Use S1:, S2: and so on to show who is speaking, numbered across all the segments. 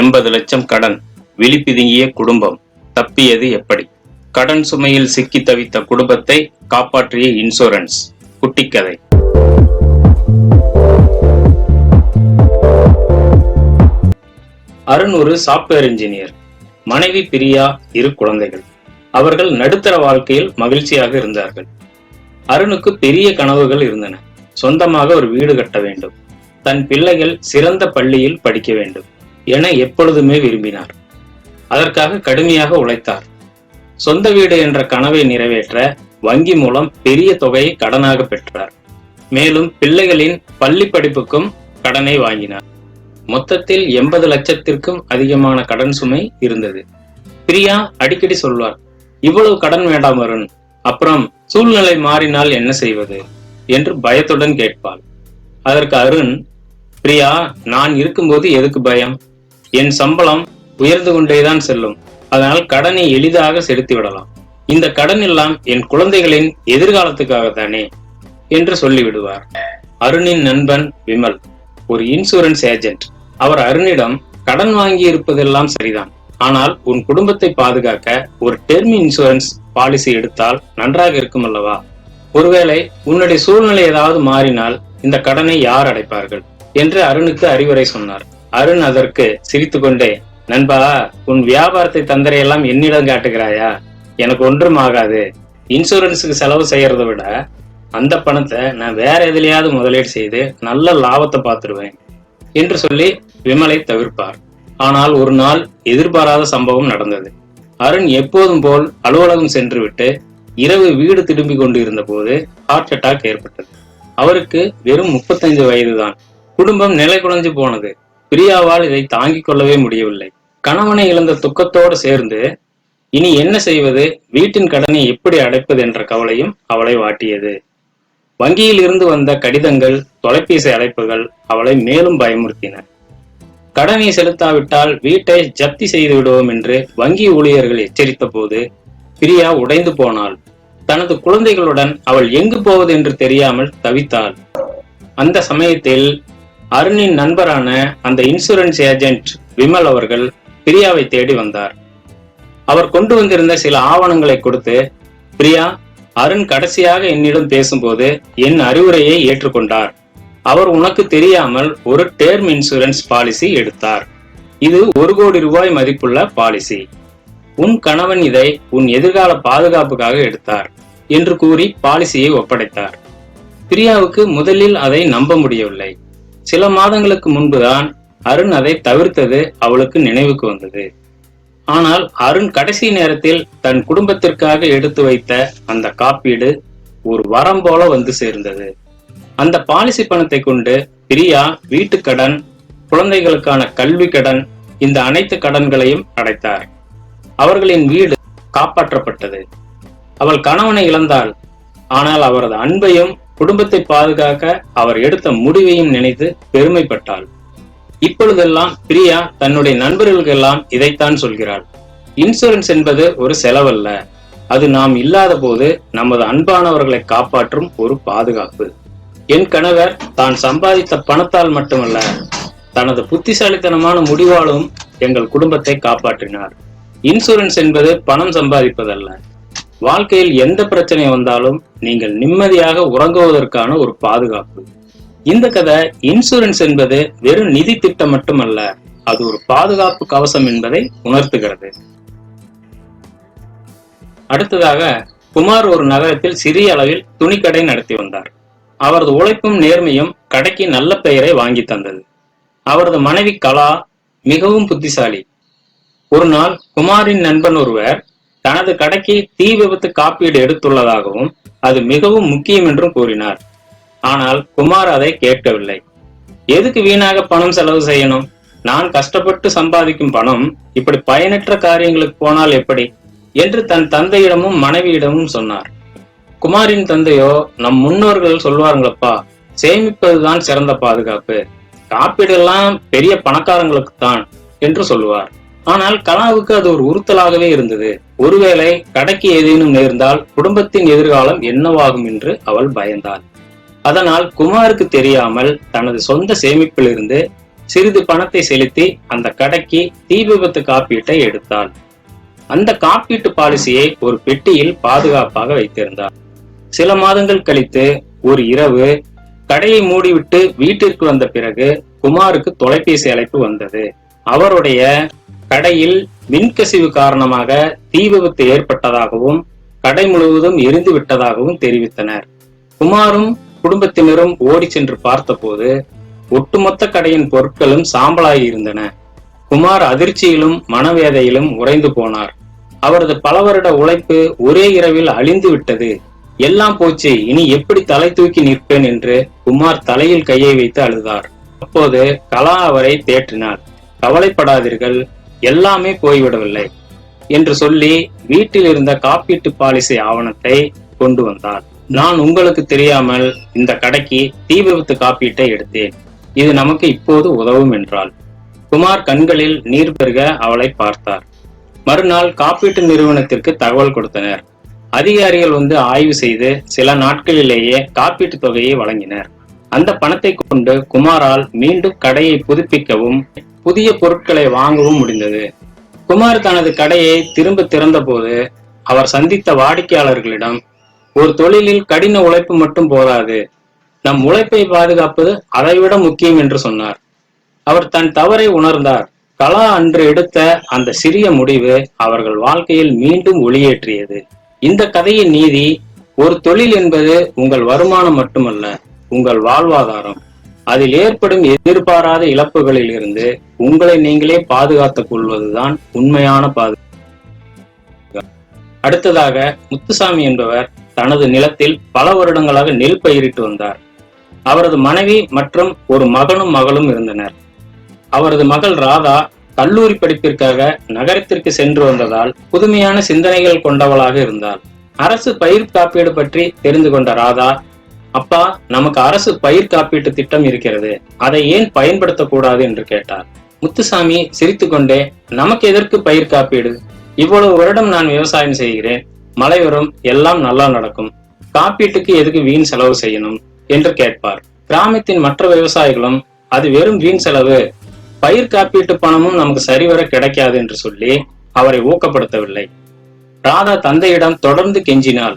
S1: எண்பது லட்சம் கடன் விழிப்பிதுங்கிய குடும்பம் தப்பியது எப்படி? கடன் சுமையில் சிக்கி தவித்த குடும்பத்தை காப்பாற்றிய இன்சூரன்ஸ் குட்டிக்கதை. அருண் ஒரு சாப்ட்வேர் இன்ஜினியர் மனைவி பிரியா இரு குழந்தைகள். அவர்கள் நடுத்தர வாழ்க்கையில் மகிழ்ச்சியாக இருந்தார்கள். அருணுக்கு பெரிய கனவுகள் இருந்தன. சொந்தமாக ஒரு வீடு கட்ட வேண்டும். தன் பிள்ளைகள் சிறந்த பள்ளியில் படிக்க வேண்டும். என எப்பொழுதுமே விரும்பினார். அதற்காக கடுமையாக உழைத்தார். சொந்த வீடு என்ற கனவை நிறைவேற்ற வங்கி மூலம் பெரிய தொகையை கடனாக பெற்றார். மேலும் பிள்ளைகளின் பள்ளி படிப்புக்கும் கடனை வாங்கினார். மொத்தத்தில் எண்பது லட்சத்திற்கும் அதிகமான கடன் சுமை இருந்தது. பிரியா அடிக்கடி சொல்வார் இவ்வளவு கடன் வேண்டாம் அருண் அப்புறம் சூழ்நிலை மாறினால் என்ன செய்வது? என்று பயத்துடன் கேட்பாள். அதற்கு அருண் பிரியா நான் இருக்கும்போது எதுக்கு பயம்? என் சம்பளம் உயர்ந்து கொண்டேதான் செல்லும். அதனால் கடனை எளிதாக செலுத்தி விடலாம். இந்த கடன் எல்லாம் என் குழந்தைகளின் எதிர்காலத்துக்காக தானே என்று சொல்லிவிடுவார். அருணின் நண்பன் விமல் ஒரு இன்சூரன்ஸ் ஏஜென்ட். அவர் அருணிடம் கடன் வாங்கி இருப்பதெல்லாம் சரிதான். ஆனால் உன் குடும்பத்தை பாதுகாக்க ஒரு டெர்ம் இன்சூரன்ஸ் பாலிசி எடுத்தால் நன்றாக இருக்கும் அல்லவா? ஒருவேளை உன்னுடைய சூழ்நிலை ஏதாவது மாறினால் இந்த கடனை யார் அடைப்பார்கள்? என்று அருணுக்கு அறிவுரை சொன்னார். அருண் அதற்கு சிரித்துக்கொண்டே நண்பா உன் வியாபாரத்தை தந்தரையெல்லாம் என்னிடம் காட்டுகிறாயா? எனக்கு ஒன்றும் ஆகாது. இன்சூரன்ஸுக்கு செலவு செய்யறதை விட அந்த பணத்தை நான் வேற எதுலையாவது முதலீடு செய்து நல்ல லாபத்தை பார்த்துருவேன் என்று சொல்லி விமலை தவிர்ப்பார். ஆனால் ஒரு நாள் எதிர்பாராத சம்பவம் நடந்தது. அருண் எப்போதும் போல் அலுவலகம் சென்றுவிட்டு இரவு வீடு திரும்பி கொண்டு இருந்த போது ஹார்ட் அட்டாக் ஏற்பட்டது. அவருக்கு வெறும் முப்பத்தைந்து வயதுதான். குடும்பம் நிலை குலைஞ்சு போனது. பிரியாவால் இதை தாங்கிக் கொள்ளவே முடியவில்லை. கணவனை இழந்த துக்கத்தோடு சேர்ந்து இனி என்ன செய்வது? வீட்டின் கடனை எப்படி அடைப்பது என்ற கவலையும் அவளை வாட்டியது. வங்கியில் இருந்து வந்த கடிதங்கள் தொலைபேசி அழைப்புகள் அவளை மேலும் பயமுறுத்தின. கடனை செலுத்தாவிட்டால் வீட்டை ஜப்தி செய்து விடுவோம் என்று வங்கி ஊழியர்கள் எச்சரித்த போது பிரியா உடைந்து போனாள். தனது குழந்தைகளுடன் அவள் எங்கு போவது என்று தெரியாமல் தவித்தாள். அந்த சமயத்தில் அருணின் நண்பரான அந்த இன்சூரன்ஸ் ஏஜென்ட் விமல் அவர்கள் பிரியாவை தேடி வந்தார். அவர் கொண்டு வந்திருந்த சில ஆவணங்களை கொடுத்து பிரியா அருண் கடைசியாக என்னிடம் பேசும்போது என் அறிவுரையை ஏற்றுக்கொண்டார். அவர் உனக்கு தெரியாமல் ஒரு டேர்ம் இன்சூரன்ஸ் பாலிசி எடுத்தார். இது ஒரு கோடி ரூபாய் மதிப்புள்ள பாலிசி உன் கணவன் இதை உன் எதிர்கால பாதுகாப்புக்காக எடுத்தார் என்று கூறி பாலிசியை ஒப்படைத்தார். பிரியாவுக்கு முதலில் அதை நம்ப முடியவில்லை. சில மாதங்களுக்கு முன்புதான் அருண் அதை தவிர்த்தது அவளுக்கு நினைவுக்கு வந்தது. ஆனால் அருண் கடைசி நேரத்தில் தன் குடும்பத்திற்காக எடுத்து வைத்த அந்த காப்பீடு ஒரு வரம் போல வந்து சேர்ந்தது. அந்த பாலிசி பணத்தை கொண்டு பிரியா வீட்டுக்கடன் குழந்தைகளுக்கான கல்வி கடன் இந்த அனைத்து கடன்களையும் அடைத்தார். அவர்களின் வீடு காப்பாற்றப்பட்டது. அவள் கணவனை இழந்தாள். ஆனால் அவரது அன்பையும் குடும்பத்தை பாதுகாக்க அவர் எடுத்த முடிவையும் நினைத்து பெருமைப்பட்டாள். இப்பொழுதெல்லாம் பிரியா தன்னுடைய நண்பர்களுக்கெல்லாம் இதைத்தான் சொல்கிறாள். இன்சூரன்ஸ் என்பது ஒரு செலவல்ல. அது நாம் இல்லாத போது நமது அன்பானவர்களை காப்பாற்றும் ஒரு பாதுகாப்பு. என் கணவர் தான் சம்பாதித்த பணத்தால் மட்டுமல்ல தனது புத்திசாலித்தனமான முடிவாலும் எங்கள் குடும்பத்தை காப்பாற்றினார். இன்சூரன்ஸ் என்பது பணம் சம்பாதிப்பதல்ல. வாழ்க்கையில் எந்த பிரச்சனை வந்தாலும் நீங்கள் நிம்மதியாக உறங்குவதற்கான ஒரு பாதுகாப்பு. இந்த கதை இன்சூரன்ஸ் என்பது வெறும் நிதி திட்டம் மட்டுமல்ல அது ஒரு பாதுகாப்பு கவசம் என்பதை உணர்த்துகிறது. அடுத்ததாக குமார் ஒரு நகரத்தில் சிறிய அளவில் துணிக்கடை நடத்தி வந்தார். அவரது உழைப்பும் நேர்மையும் கடைக்கு நல்ல பெயரை வாங்கி தந்தது. அவரது மனைவி கலா மிகவும் புத்திசாலி. ஒரு நாள் குமாரின் நண்பன் ஒருவர் தனது கடைக்கு தீ விபத்து காப்பீடு எடுத்துள்ளதாகவும் அது மிகவும் முக்கியம் என்றும் கூறினார். ஆனால் குமார் அதை கேட்கவில்லை. எதுக்கு வீணாக பணம் செலவு செய்யணும்? நான் கஷ்டப்பட்டு சம்பாதிக்கும் பணம் இப்படி பயனற்ற காரியங்களுக்கு போனால் எப்படி? என்று தன் தந்தையிடமும் மனைவியிடமும் சொன்னார். குமாரின் தந்தையோ நம் முன்னோர்கள் சொல்வாருங்களப்பா சேமிப்பதுதான் சிறந்த பாதுகாப்பு. காப்பீடு எல்லாம் பெரிய பணக்காரங்களுக்கு தான் என்று சொல்லுவார். ஆனால் கலாவுக்கு அது ஒரு உறுத்தலாகவே இருந்தது. ஒருவேளை கடைக்கு ஏதேனும் நேர்ந்தால் குடும்பத்தின் எதிர்காலம் என்னவாகும் என்று அவள் பயந்தாள். அதனால் குமாருக்கு தெரியாமல் தனது சொந்த சேமிப்பிலிருந்து சிறிது பணத்தை செலுத்தி அந்த கடைக்கு தீ விபத்து காப்பீட்டை எடுத்தாள். அந்த காப்பீட்டு பாலிசியை ஒரு பெட்டியில் பாதுகாப்பாக வைத்திருந்தார் சில மாதங்கள் கழித்து ஒரு இரவு கடையை மூடிவிட்டு வீட்டிற்கு வந்த பிறகு குமாருக்கு தொலைபேசி அழைப்பு வந்தது. அவருடைய கடையில் மின்கசிவு காரணமாக தீ விபத்து ஏற்பட்டதாகவும் கடை முழுவதும் எரிந்து விட்டதாகவும் தெரிவித்தனர். குமாரும் குடும்பத்தினரும் ஓடி சென்று பார்த்தபோது ஒட்டுமொத்த கடையின் பொருட்களும் சாம்பலாகி இருந்தன. குமார் அதிர்ச்சியிலும் மனவேதையிலும் உறைந்து போனார். அவரது பல வருட உழைப்பு ஒரே இரவில் அழிந்து விட்டது. எல்லாம் போச்சு இனி எப்படி தலை தூக்கி நிற்பேன் என்று குமார் தலையில் கையை வைத்து அழுதார். அப்போது கலா அவரை தேற்றினார். கவலைப்படாதீர்கள் எல்லாமே போய்விடவில்லை என்று சொல்லி வீட்டில் இருந்த காப்பீட்டு பாலிசி ஆவணத்தை கொண்டு வந்தார். நான் உங்களுக்கு தெரியாமல் இந்த கடைக்கு தீ விபத்து காப்பீட்டை எடுத்தேன். இது நமக்கு இப்போது உதவும் என்றாள். குமார் கண்களில் நீர் பெருக அவளை பார்த்தார். மறுநாள் காப்பீட்டு நிறுவனத்திற்கு தகவல் கொடுத்தனர். அதிகாரிகள் வந்து ஆய்வு செய்து சில நாட்களிலேயே காப்பீட்டு தொகையை வழங்கினர். அந்த பணத்தை கொண்டு குமாரால் மீண்டும் கடையை புதுப்பிக்கவும் புதிய பொருட்களை வாங்கவும் முடிந்தது. குமார் தனது கடையை திரும்ப திறந்தபோது அவர் சந்தித்த வாடிக்கையாளர்களிடம் ஒரு தொழிலில் கடின உழைப்பு மட்டும் போதாது. நம் உழைப்பை பாதுகாப்பது அதைவிட முக்கியம் என்று சொன்னார். அவர் தன் தவறை உணர்ந்தார். கலா அன்று எடுத்த அந்த சிறிய முடிவு அவர்கள் வாழ்க்கையில் மீண்டும் ஒளியேற்றியது. இந்த கதையின் நீதி ஒரு தொழில் என்பது உங்கள் வருமானம் மட்டுமல்ல உங்கள் வாழ்வாதாரம். அதில் ஏற்படும் எதிர்பாராத இழப்புகளில் இருந்து உங்களை நீங்களே பாதுகாத்துக் கொள்வதுதான் உண்மையான பாதுகாப்பு. அடுத்ததாக முத்துசாமி என்பவர் தனது நிலத்தில் பல வருடங்களாக நெல் பயிரிட்டு வந்தார். அவரது மனைவி மற்றும் ஒரு மகனும் மகளும் இருந்தனர். அவரது மகள் ராதா கல்லூரி படிப்பிற்காக நகரத்திற்கு சென்று வந்ததால் புதுமையான சிந்தனைகள் கொண்டவளாக இருந்தாள். அரசு பயிர் காப்பீடு பற்றி தெரிந்து கொண்ட ராதா அப்பா நமக்கு அரசு பயிர் காப்பீட்டு திட்டம் இருக்கிறது. அதை ஏன் பயன்படுத்தக்கூடாது என்று கேட்டார். முத்துசாமி சிரித்துக்கொண்டே நமக்கு எதற்கு பயிர் காப்பீடு? இவ்வளவு வருடம் நான் விவசாயம் செய்கிறேன். மழை வரும் எல்லாம் நல்லா நடக்கும். காப்பீட்டுக்கு எதுக்கு வீண் செலவு செய்யணும்? என்று கேட்பார். கிராமத்தின் மற்ற விவசாயிகளும் அது வெறும் வீண் செலவு. பயிர் காப்பீட்டு பணமும் நமக்கு சரிவர கிடைக்காது என்று சொல்லி அவரை ஊக்கப்படுத்தவில்லை. ராதா தந்தையிடம் தொடர்ந்து கெஞ்சினாள்.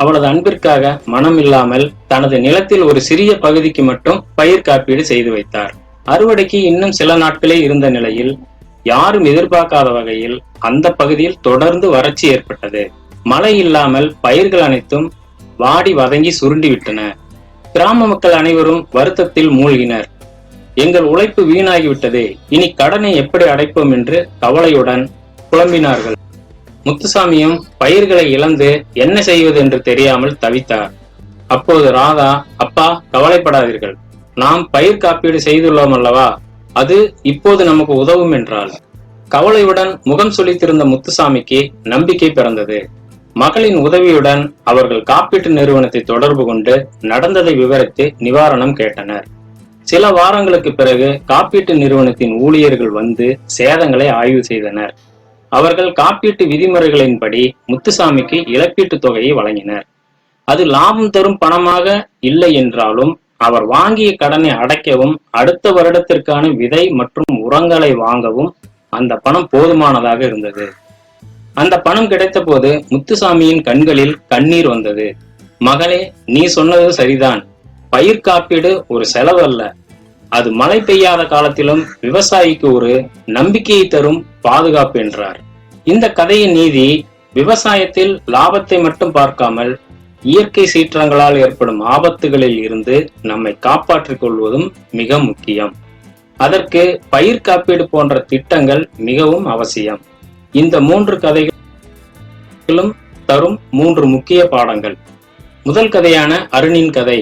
S1: அவளது அன்பிற்காக மனம் இல்லாமல் தனது நிலத்தில் ஒரு சிறிய பகுதிக்கு மட்டும் பயிர் காப்பீடு செய்து வைத்தார். அறுவடைக்கு இன்னும் சில நாட்களே இருந்த நிலையில் யாரும் எதிர்பார்க்காத வகையில் அந்த பகுதியில் தொடர்ந்து வறட்சி ஏற்பட்டது. மழை இல்லாமல் பயிர்கள் அனைத்தும் வாடி வதங்கி சுருண்டி விட்டன கிராம மக்கள் அனைவரும் வருத்தத்தில் மூழ்கினர். எங்கள் உழைப்பு வீணாகிவிட்டது. இனி கடனை எப்படி அடைப்போம்? என்று கவலையுடன் புலம்பினார்கள். முத்துசாமியும் பயிர்களை இழந்து என்ன செய்வது என்று தெரியாமல் தவித்தார். அப்போது ராதா அப்பா கவலைப்படாதீர்கள். நாம் பயிர் காப்பீடு செய்துள்ளோம் அல்லவா? அது இப்போது நமக்கு உதவும் என்றாள். கவலையுடன் முகம் சுளித்திருந்த முத்துசாமிக்கு நம்பிக்கை பிறந்தது. மகளின் உதவியுடன் அவர்கள் காப்பீட்டு நிறுவனத்தை தொடர்பு கொண்டு நடந்ததை விவரித்து நிவாரணம் கேட்டனர். சில வாரங்களுக்கு பிறகு காப்பீட்டு நிறுவனத்தின் ஊழியர்கள் வந்து சேதங்களை ஆய்வு செய்தனர். அவர்கள் காப்பீட்டு விதிமுறைகளின்படி முத்துசாமிக்கு இழப்பீட்டு தொகையை வழங்கினர். அது லாபம் தரும் பணமாக இல்லை என்றாலும் அவர் வாங்கிய கடனை அடைக்கவும் அடுத்த வருடத்திற்கான விதை மற்றும் உரங்களை வாங்கவும் அந்த பணம் போதுமானதாக இருந்தது. அந்த பணம் கிடைத்த போது முத்துசாமியின் கண்களில் கண்ணீர் வந்தது. மகளே நீ சொன்னது சரிதான். பயிர் காப்பீடு ஒரு செலவு அல்ல. அது மழை பெய்யாத காலத்திலும் விவசாயிக்கு ஒரு நம்பிக்கையை தரும் பாதுகாப்பு என்றார். இந்த கதையின் நீதி விவசாயத்தில் லாபத்தை மட்டும் பார்க்காமல் இயற்கை சீற்றங்களால் ஏற்படும் ஆபத்துகளில் இருந்து நம்மை காப்பாற்றிக் கொள்வதும் மிக முக்கியம். அதற்கு பயிர் காப்பீடு போன்ற திட்டங்கள் மிகவும் அவசியம். இந்த மூன்று கதைகளும் தரும் மூன்று முக்கிய பாடங்கள். முதல் கதையான அருணின் கதை.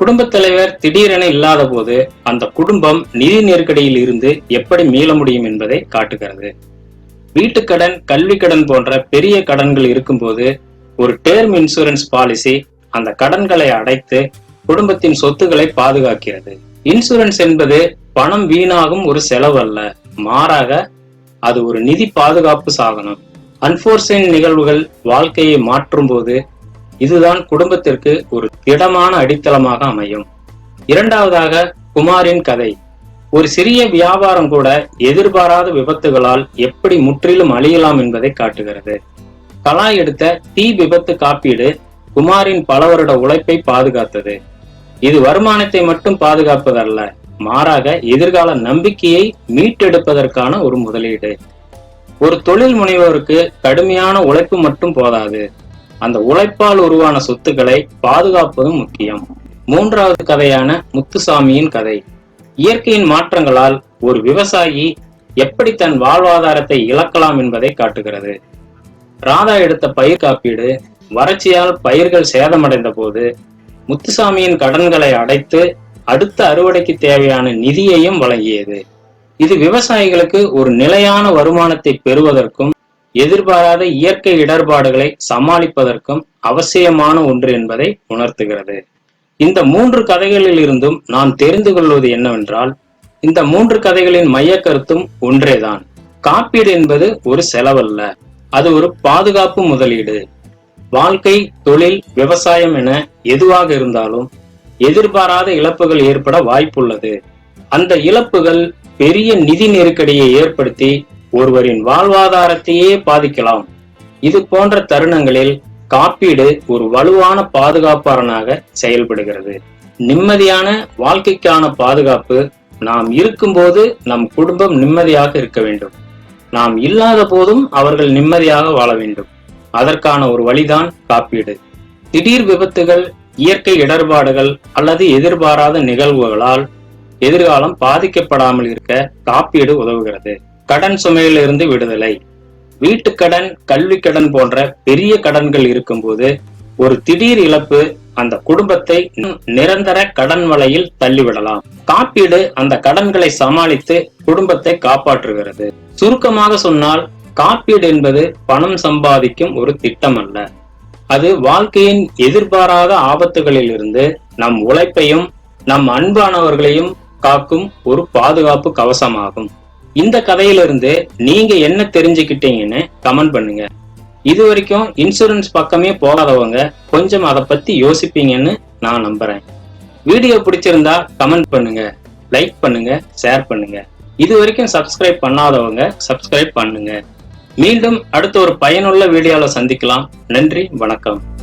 S1: குடும்பத் தலைவர் திடீரென இல்லாத போது அந்த குடும்பம் நிதி நெருக்கடியில் இருந்து எப்படி மீள முடியும் என்பதை காட்டுகிறது. வீட்டுக்கடன் கல்வி கடன் போன்ற பெரிய கடன்கள் இருக்கும்போது ஒரு டேர்ம் இன்சூரன்ஸ் பாலிசி அந்த கடன்களை அடைத்து குடும்பத்தின் சொத்துக்களை பாதுகாக்கிறது. இன்சூரன்ஸ் என்பது பணம் வீணாகும் ஒரு செலவு அல்ல. மாறாக அது ஒரு நிதி பாதுகாப்பு சாதனம். அன்போர்சின் நிகழ்வுகள் வாழ்க்கையை மாற்றும் போது இதுதான் குடும்பத்திற்கு ஒரு திடமான அடித்தளமாக அமையும். இரண்டாவதாக குமாரின் கதை. ஒரு சிறிய வியாபாரம் கூட எதிர்பாராத விபத்துகளால் எப்படி முற்றிலும் அழியலாம் என்பதை காட்டுகிறது. கலா எடுத்த தீ விபத்து காப்பீடு குமாரின் பல வருட உழைப்பை பாதுகாத்தது. இது வருமானத்தை மட்டும் பாதுகாப்பதல்ல மாறாக எதிர்கால நம்பிக்கையை மீட்டெடுப்பதற்கான ஒரு முதலீடு. ஒரு தொழில் முனைவோருக்கு கடுமையான உழைப்பு மட்டும் போதாது. அந்த உழைப்பால் உருவான சொத்துக்களை பாதுகாப்பதும் முக்கியம். மூன்றாவது கதையான முத்துசாமியின் கதை. இயற்கையின் மாற்றங்களால் ஒரு விவசாயி எப்படி தன் வாழ்வாதாரத்தை இழக்கலாம் என்பதை காட்டுகிறது. ராதா எடுத்த பயிர் காப்பீடு வறட்சியால் பயிர்கள் சேதமடைந்த போது முத்துசாமியின் கடன்களை அடைத்து அடுத்த அறுவடைக்கு தேவையான நிதியையும் வழங்கியது. இது விவசாயிகளுக்கு ஒரு நிலையான வருமானத்தை பெறுவதற்கும் எதிர்பாராத இயற்கை இடர்பாடுகளை சமாளிப்பதற்கும் அவசியமான ஒன்று என்பதை உணர்த்துகிறது. இந்த மூன்று கதைகளில் இருந்தும் தெரிந்து கொள்வது என்னவென்றால் இந்த மூன்று கதைகளின் மைய கருத்தும் ஒன்றேதான். காப்பீடு என்பது ஒரு செலவல்ல அது ஒரு பாதுகாப்பு முதலீடு. வாழ்க்கை தொழில் விவசாயம் என எதுவாக இருந்தாலும் எதிர்பாராத இழப்புகள் ஏற்பட வாய்ப்புள்ளது. அந்த இழப்புகள் பெரிய நிதி நெருக்கடியை ஏற்படுத்தி ஒருவரின் வாழ்வாதாரத்தையே பாதிக்கலாம். இது போன்ற தருணங்களில் காப்பீடு ஒரு வலுவான பாதுகாப்பாளனாக செயல்படுகிறது. நிம்மதியான வாழ்க்கைக்கான பாதுகாப்பு நாம் இருக்கும்போது நம் குடும்பம் நிம்மதியாக இருக்க வேண்டும். நாம் இல்லாத போதும் அவர்கள் நிம்மதியாக வாழ வேண்டும். அதற்கான ஒரு வழிதான் காப்பீடு. திடீர் விபத்துகள் இயற்கை இடர்பாடுகள் அல்லது எதிர்பாராத நிகழ்வுகளால் எதிர்காலம் பாதிக்கப்படாமல் இருக்க காப்பீடு உதவுகிறது. கடன் சுமையிலிருந்து விடுதலை. வீட்டுக்கடன் கல்வி கடன் போன்ற பெரிய கடன்கள் இருக்கும்போது ஒரு திடீர் இழப்பு அந்த குடும்பத்தை நிரந்தர கடன் வலையில் தள்ளிவிடலாம். காப்பீடு அந்த கடன்களை சமாளித்து குடும்பத்தை காப்பாற்றுகிறது. சுருக்கமாக சொன்னால் காப்பீடு என்பது பணம் சம்பாதிக்கும் ஒரு திட்டம் அல்ல அது வாழ்க்கையின் எதிர்பாராத ஆபத்துகளில் இருந்து நம் உழைப்பையும் நம் அன்பானவர்களையும் காக்கும் ஒரு பாதுகாப்பு கவசமாகும். இந்த கதையிலிருந்து நீங்க என்ன தெரிஞ்சுக்கிட்டீங்கன்னு கமெண்ட் பண்ணுங்க. இது வரைக்கும் இன்சூரன்ஸ் பக்கமே போகாதவங்க கொஞ்சம் அதை பத்தி யோசிப்பீங்கன்னு நான் நம்புறேன். வீடியோ பிடிச்சிருந்தா கமெண்ட் பண்ணுங்க லைக் பண்ணுங்க ஷேர் பண்ணுங்க. இது வரைக்கும் சப்ஸ்கிரைப் பண்ணாதவங்க சப்ஸ்கிரைப் பண்ணுங்க. மீண்டும் அடுத்த ஒரு பயனுள்ள வீடியோவில் சந்திக்கலாம். நன்றி வணக்கம்.